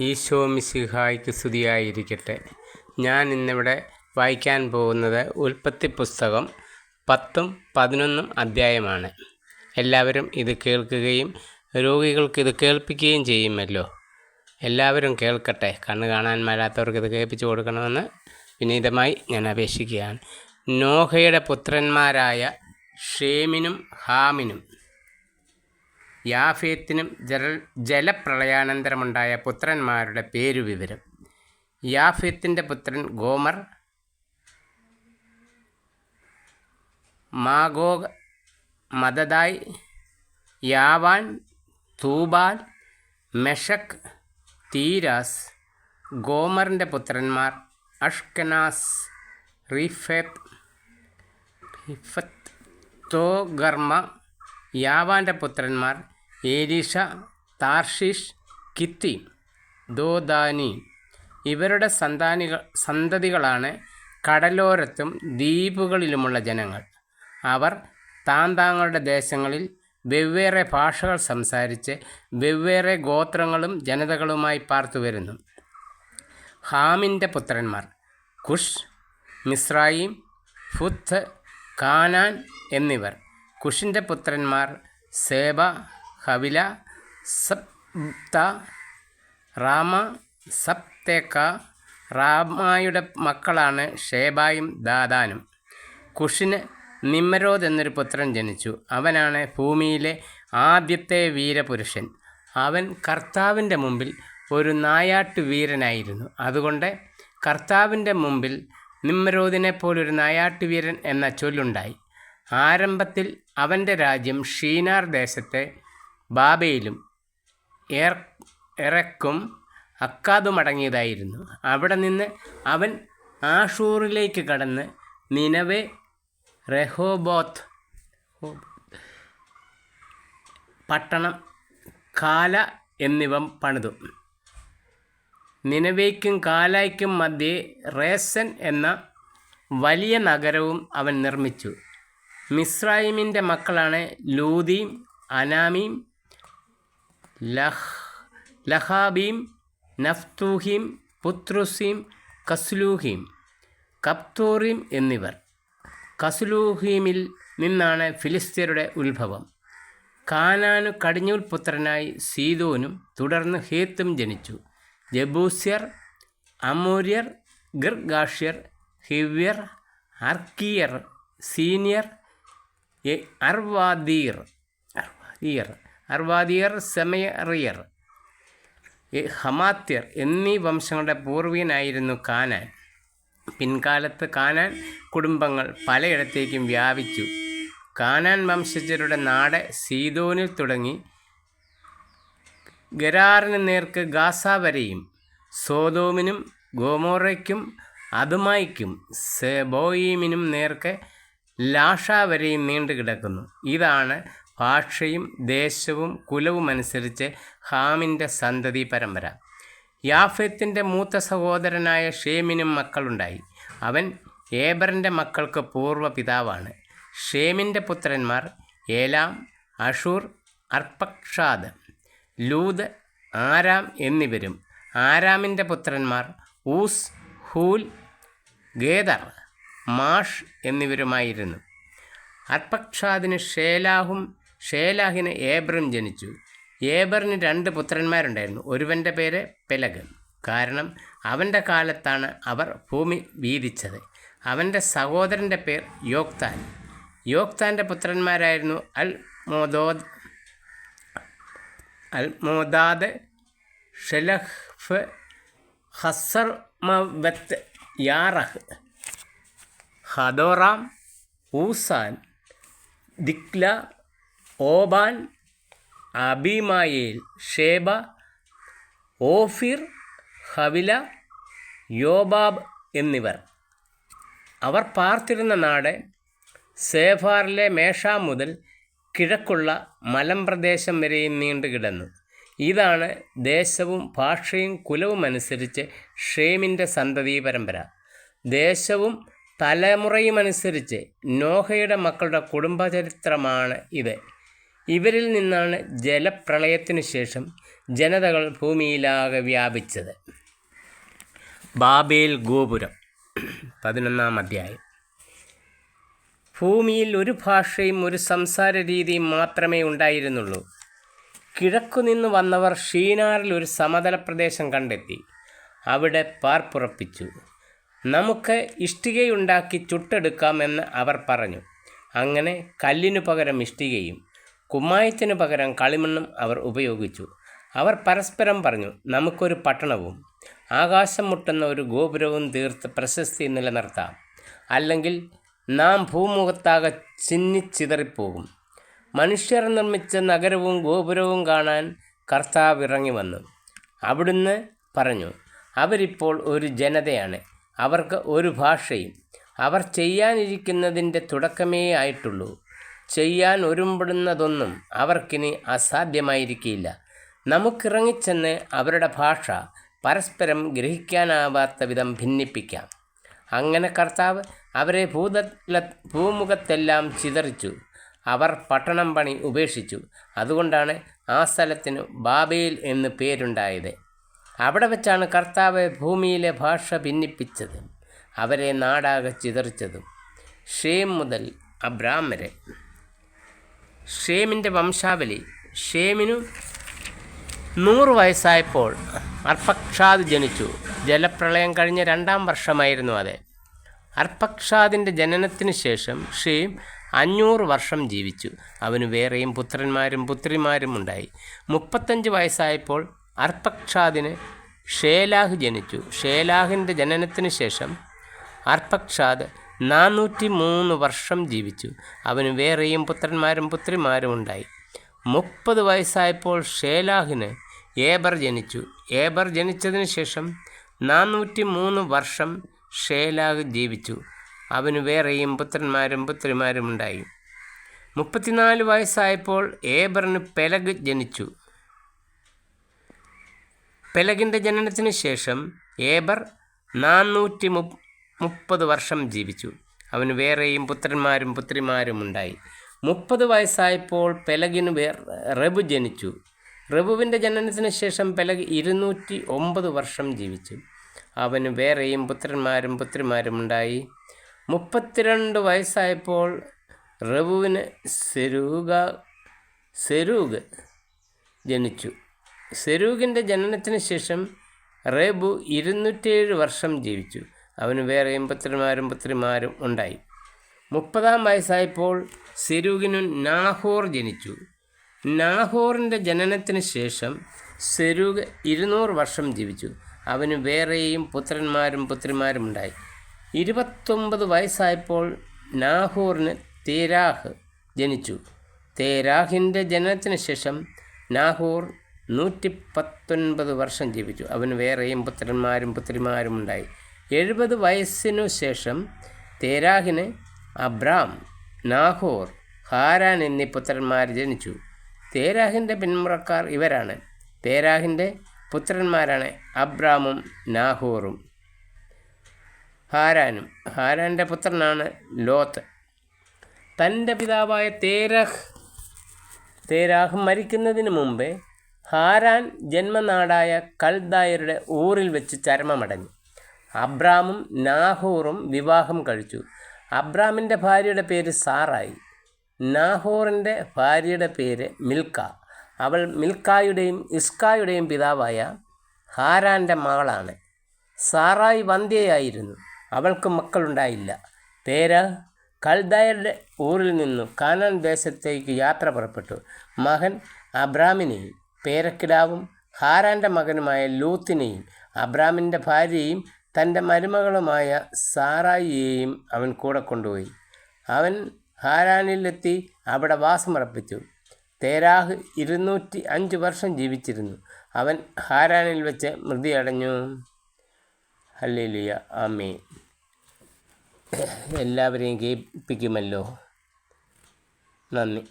ഈശോ മിശിഹായ്ക്ക് സ്തുതിയായിരിക്കട്ടെ. ഞാൻ ഇന്നിവിടെ വായിക്കാൻ പോകുന്നത് ഉൽപ്പത്തി പുസ്തകം പത്തും പതിനൊന്നും അധ്യായമാണ്. എല്ലാവരും ഇത് കേൾക്കുകയും രോഗികൾക്ക് ഇത് കേൾപ്പിക്കുകയും ചെയ്യുമല്ലോ. എല്ലാവരും കേൾക്കട്ടെ. കണ്ണ് കാണാൻ മേലാത്തവർക്ക് ഇത് കേൾപ്പിച്ചു കൊടുക്കണമെന്ന് വിനീതമായി ഞാൻ അപേക്ഷിക്കുകയാണ്. നോഹയുടെ പുത്രന്മാരായ ഷേമിനും ഹാമിനും യാഫേത്തിനും ജല ജലപ്രളയാനന്തരമുണ്ടായ പുത്രന്മാരുടെ പേരുവിവരം. യാഫേത്തിന്റെ പുത്രൻ ഗോമർ മാഗോഗ് മദദായ് യാവാൻ തൂബാൽ മെഷക് തീരാസ് ഗോമറിന്റെ പുത്രന്മാർ അഷ്കനാസ് റിഫേത്ത് റിഫത്ത് തോഗർമ്മ യാവാന്റെ പുത്രന്മാർ ഏലീഷ താർഷിഷ് കിത്തി ദോദാനി ഇവരുടെ സന്താനികൾ സന്തതികളാണ് കടലോരത്തും ദ്വീപുകളിലുമുള്ള ജനങ്ങൾ. അവർ താന്താങ്ങളുടെ ദേശങ്ങളിൽ വെവ്വേറെ ഭാഷകൾ സംസാരിച്ച് വെവ്വേറെ ഗോത്രങ്ങളും ജനതകളുമായി പാർത്തുവരുന്നു ഹാമിന്റെ പുത്രന്മാർ കുഷ് മിസ്രായിം ഫുത്ത് കാനാൻ എന്നിവർ. കുഷിന്റെ പുത്രന്മാർ സേബ ഹവില സപ്ത റാമ സപ്തേക്ക റാമായുടെ മക്കളാണ് ഷേബായും ദാദാനും. കുഷിന് നിമ്മരോദ് എന്നൊരു പുത്രൻ ജനിച്ചു. അവനാണ് ഭൂമിയിലെ ആദ്യത്തെ വീരപുരുഷൻ. അവൻ കർത്താവിന്റെ മുമ്പിൽ ഒരു നായാട്ടു വീരനായിരുന്നു. അതുകൊണ്ട് കർത്താവിന്റെ മുമ്പിൽ നിമ്മരോദിനെ പോലൊരു നായാട്ടുവീരൻ എന്ന ചൊല്ലുണ്ടായി. ആരംഭത്തിൽ അവന്റെ രാജ്യം ഷീനാർ ദേശത്തെ ബാബയിലും എർ എറക്കും അക്കാദുമടങ്ങിയതായിരുന്നു. അവിടെ നിന്ന് അവൻ ആഷൂറിലേക്ക് കടന്ന് നിനവെ റെഹോബോത്ത് പട്ടണം കാല എന്നിവ പണിതു. നിനവേക്കും കാലായ്ക്കും മധ്യേ റേസൻ എന്ന വലിയ നഗരവും അവൻ നിർമ്മിച്ചു. മിസ്രൈമിന്റെ മക്കളാണ് ലൂതിയും അനാമീം ലഹ് ലഹാബീം നഫ്തൂഹീം പുത്രുസീം കസ്ലൂഹീം കപ്തൂറീം എന്നിവർ. കസ്ലൂഹീമിൽ നിന്നാണ് ഫിലിസ്തീനയുടെ ഉത്ഭവം. കാനാനു കടിഞ്ഞൂൽ പുത്രനായി സീതോനും തുടർന്ന് ഹേത്തും ജനിച്ചു. ജബൂസ്യർ അമൂര്യർ ഗിർഗാഷ്യർ ഹിവ്യർ അർക്കിയർ സീനിയർ അർവാദീർ അർവാദീർ അർവാദിയർ സെമയറിയർ ഹമാത്യർ എന്നീ വംശങ്ങളുടെ പൂർവികനായിരുന്നു കാനാൻ. പിൻകാലത്ത് കാനാൻ കുടുംബങ്ങൾ പലയിടത്തേക്കും വ്യാപിച്ചു. കാനാൻ വംശജരുടെ നാട് സീതോനിൽ തുടങ്ങി. ഗരാറിന് നേർക്ക് ഗാസ വരെയും സോതോമിനും ഗോമോറയ്ക്കും അതുമായിക്കും സെബോയിമിനും നേർക്ക് ലാഷ വരെയും നീണ്ടു കിടക്കുന്നു ഇതാണ് ഭാഷയും ദേശവും കുലവും അനുസരിച്ച് ഹാമിന്റെ സന്തതി പരമ്പര. യാഫത്തിന്റെ മൂത്ത സഹോദരനായ ഷേമിനും മക്കളുണ്ടായി. അവൻ ഏബറിന്റെ മക്കൾക്ക് പൂർവ പിതാവാണ് ഷേമിന്റെ പുത്രന്മാർ Elam Asshur Arphaxad Lud Aram എന്നിവരും. ആരാമിന്റെ പുത്രന്മാർ ഊസ് ഹൂൽ ഗേദർ മാഷ് എന്നിവരുമായിരുന്നു. അർപ്പക്ഷാദിന് ഷേലാഹും ഷേലാഹിന് ഏബറും ജനിച്ചു. ഏബറിന് രണ്ട് പുത്രന്മാരുണ്ടായിരുന്നു. ഒരുവന്റെ പേര് പെലഗ് കാരണം അവന്റെ കാലത്താണ് അവർ ഭൂമി വീതിച്ചത്. അവന്റെ സഹോദരന്റെ പേർ യോക്താൻ. യോക്താന്റെ പുത്രന്മാരായിരുന്നു അൽ മോദോദ് അൽ മോദാദ് ഷെലഹ്ഫ് ഹസർമവത്ത് യാറഹ് ഹദോറാം ഊസാൻ ദിക്ല ഓബാൻ അബിമായേൽ ഷേബ ഓഫിർ ഹവില യോബാബ് എന്നിവർ. അവർ പാർത്തിരുന്ന നാട് സേഫാറിലെ മേഷ മുതൽ കിഴക്കുള്ള മലമ്പ്രദേശം വരെയും നീണ്ടുകിടന്നു. ഇതാണ് ദേശവും ഭാഷയും കുലവും അനുസരിച്ച് ഷേമിന്റെ സന്തതി പരമ്പര. ദേശവും തലമുറയുമനുസരിച്ച് നോഹയുടെ മക്കളുടെ കുടുംബചരിത്രമാണ് ഇത്. ഇവരിൽ നിന്നാണ് ജലപ്രളയത്തിനു ശേഷം ജനതകൾ ഭൂമിയിലാകെ വ്യാപിച്ചത്. ബാബേൽ ഗോപുരം പതിനൊന്നാം അധ്യായം. ഭൂമിയിൽ ഒരു ഭാഷയും ഒരു സംസാര രീതിയും മാത്രമേ ഉണ്ടായിരുന്നുള്ളൂ. കിഴക്കുനിന്ന് വന്നവർ ഷീനാറിൽ ഒരു സമതല പ്രദേശം കണ്ടെത്തി. അവിടെ പാർപ്പുറപ്പിച്ചു നമുക്ക് ഇഷ്ടികയുണ്ടാക്കി ചുട്ടെടുക്കാമെന്ന് അവർ പറഞ്ഞു. അങ്ങനെ കല്ലിനു പകരം ഇഷ്ടികയും കുമ്മായത്തിനു പകരം കളിമണ്ണും അവർ ഉപയോഗിച്ചു. അവർ പരസ്പരം പറഞ്ഞു നമുക്കൊരു പട്ടണവും ആകാശം മുട്ടുന്ന ഒരു ഗോപുരവും തീർത്ത് പ്രശസ്തി നിലനിർത്താം. അല്ലെങ്കിൽ നാം ഭൂമുഖത്താകെ ചിന്നിച്ചിതറിപ്പോകും. മനുഷ്യർ നിർമ്മിച്ച നഗരവും ഗോപുരവും കാണാൻ കർത്താവ് ഇറങ്ങി വന്നു. അവിടുന്ന് പറഞ്ഞു അവരിപ്പോൾ ഒരു ജനതയാണ്. അവർക്ക് ഒരു ഭാഷയും. അവർ ചെയ്യാനിരിക്കുന്നതിന്റെ തുടക്കമേ ആയിട്ടുള്ളൂ. ചെയ്യാൻ ഒരുമ്പെടുന്നതൊന്നും അവർക്കിനി അസാധ്യമായിരിക്കില്ല. നമുക്കിറങ്ങിച്ചെന്ന് അവരുടെ ഭാഷ പരസ്പരം ഗ്രഹിക്കാനാവാത്ത വിധം ഭിന്നിപ്പിക്കാം. അങ്ങനെ കർത്താവ് അവരെ ഭൂതല ഭൂമുഖത്തെല്ലാം ചിതറിച്ചു. അവർ പട്ടണം പണി ഉപേക്ഷിച്ചു. അതുകൊണ്ടാണ് ആ സ്ഥലത്തിന് ബാബേൽ എന്ന് പേരുണ്ടായത്. അവിടെ വെച്ചാണ് കർത്താവ് ഭൂമിയിലെ ഭാഷ ഭിന്നിപ്പിച്ചത് അവരെ നാടാകെ ചിതറിച്ചതും. ഷേം മുതൽ അബ്രാം ഷേമിന്റെ വംശാവലി. ഷേമിനു നൂറ് വയസ്സായപ്പോൾ അർപ്പക്ഷാദ് ജനിച്ചു. ജലപ്രളയം കഴിഞ്ഞ രണ്ടാം വർഷമായിരുന്നു അത്. അർപ്പക്ഷാദിന്റെ ജനനത്തിന് ശേഷം ഷേം അഞ്ഞൂറ് വർഷം ജീവിച്ചു. അവന് വേറെയും പുത്രന്മാരും പുത്രിമാരും ഉണ്ടായി. മുപ്പത്തഞ്ച് വയസ്സായപ്പോൾ അർപ്പക്ഷാദിന് ഷേലാഹ് ജനിച്ചു. ഷേലാഹിന്റെ ജനനത്തിന് ശേഷം അർപ്പക്ഷാദ് നാനൂറ്റി മൂന്ന് വർഷം ജീവിച്ചു. അവന് വേറെയും പുത്രന്മാരും പുത്രിമാരും ഉണ്ടായി. മുപ്പത് വയസ്സായപ്പോൾ ഷേലാഹിന് ഏബർ ജനിച്ചു. ഏബർ ജനിച്ചതിന് ശേഷം നാനൂറ്റി മൂന്ന് വർഷം ഷേലാഹ് ജീവിച്ചു. അവന് വേറെയും പുത്രന്മാരും പുത്രിമാരും ഉണ്ടായി. മുപ്പത്തിനാല് വയസ്സായപ്പോൾ ഏബറിന് പെലഗ് ജനിച്ചു. പെലഗിന്റെ ജനനത്തിന് ശേഷം ഏബർ നാനൂറ്റി മു മുപ്പത് വർഷം ജീവിച്ചു. അവന് വേറെയും പുത്രന്മാരും പുത്രിമാരും ഉണ്ടായി. മുപ്പത് വയസ്സായപ്പോൾ പെലഗിന് വേ റബു ജനിച്ചു. റബുവിന്റെ ജനനത്തിന് ശേഷം പെലഗ് ഇരുന്നൂറ്റി ഒമ്പത് വർഷം ജീവിച്ചു. അവന് വേറെയും പുത്രന്മാരും പുത്രിമാരും ഉണ്ടായി. മുപ്പത്തിരണ്ട് വയസ്സായപ്പോൾ റബുവിന് സെരൂഗ സെരൂഗ് ജനിച്ചു. സെരൂഗിന്റെ ജനനത്തിന് ശേഷം റേബു ഇരുന്നൂറ്റേഴ് വർഷം ജീവിച്ചു. അവന് വേറെയും പുത്രന്മാരും പുത്രിമാരും ഉണ്ടായി. മുപ്പതാം വയസ്സായപ്പോൾ സെരൂഗിനു നാഹോർ ജനിച്ചു. നാഹോറിന്റെ ജനനത്തിന് ശേഷം സെരൂഗ് ഇരുന്നൂറ് വർഷം ജീവിച്ചു. അവന് വേറെയും പുത്രന്മാരും പുത്രിമാരും ഉണ്ടായി. ഇരുപത്തൊമ്പത് വയസ്സായപ്പോൾ നാഹോറിന് തേരാഹ് ജനിച്ചു. തേരാഹിന്റെ ജനനത്തിന് ശേഷം നാഹോർ നൂറ്റി പത്തൊൻപത് വർഷം ജീവിച്ചു. അവന് വേറെയും പുത്രന്മാരും പുത്രിമാരും ഉണ്ടായി. എഴുപത് വയസ്സിനു ശേഷം തേരാഹിന് അബ്രാം നാഹോർ ഹാരാൻ എന്നീ പുത്രന്മാർ ജനിച്ചു. തേരാഹിന്റെ പിന്മുറക്കാർ ഇവരാണ്. തേരാഹിന്റെ പുത്രന്മാരാണ് അബ്രാമും നാഹോറും. ഹാരാനും. ഹാരാന്റെ പുത്രനാണ് ലോത്ത്. തന്റെ പിതാവായ തേരഹ് തേരാഹ് മരിക്കുന്നതിന് മുമ്പേ ഹാരാൻ ജന്മനാടായ കൽദായരുടെ ഊറിൽ വെച്ച് ചരമമടഞ്ഞു. അബ്രാമും നാഹോറും വിവാഹം കഴിച്ചു. അബ്രാമിന്റെ ഭാര്യയുടെ പേര് സാറായി. നാഹോറിന്റെ ഭാര്യയുടെ പേര് മിൽക്ക. അവൾ മിൽക്കായുടെയും ഇസ്കായുടെയും പിതാവായ ഹാരാന്റെ മകളാണ്. സാറായി വന്ധ്യയായിരുന്നു. അവൾക്ക് മക്കളുണ്ടായില്ല. പേര് കൽദായരുടെ ഊരിൽ നിന്നു കാനാൻ ദേശത്തേക്ക് യാത്ര പുറപ്പെട്ടു. മകൻ അബ്രാമിനെയും പേരക്കിടാവും ഹാരാന്റെ മകനുമായ ലൂത്തിനെയും അബ്രാമിന്റെ ഭാര്യയും തന്റെ മരുമകളുമായ സാറായിയെയും അവൻ കൂടെ കൊണ്ടുപോയി. അവൻ ഹാരാനിലെത്തി അവിടെ വാസമർപ്പിച്ചു. തേരാഹ് ഇരുന്നൂറ്റി അഞ്ച് വർഷം ജീവിച്ചിരുന്നു. അവൻ ഹാരാനിൽ വെച്ച് മൃതിയടഞ്ഞു. ഹല്ലേലൂയ. ആമേ എല്ലാവരെയും കേൾപ്പിക്കുമല്ലോ. നന്ദി.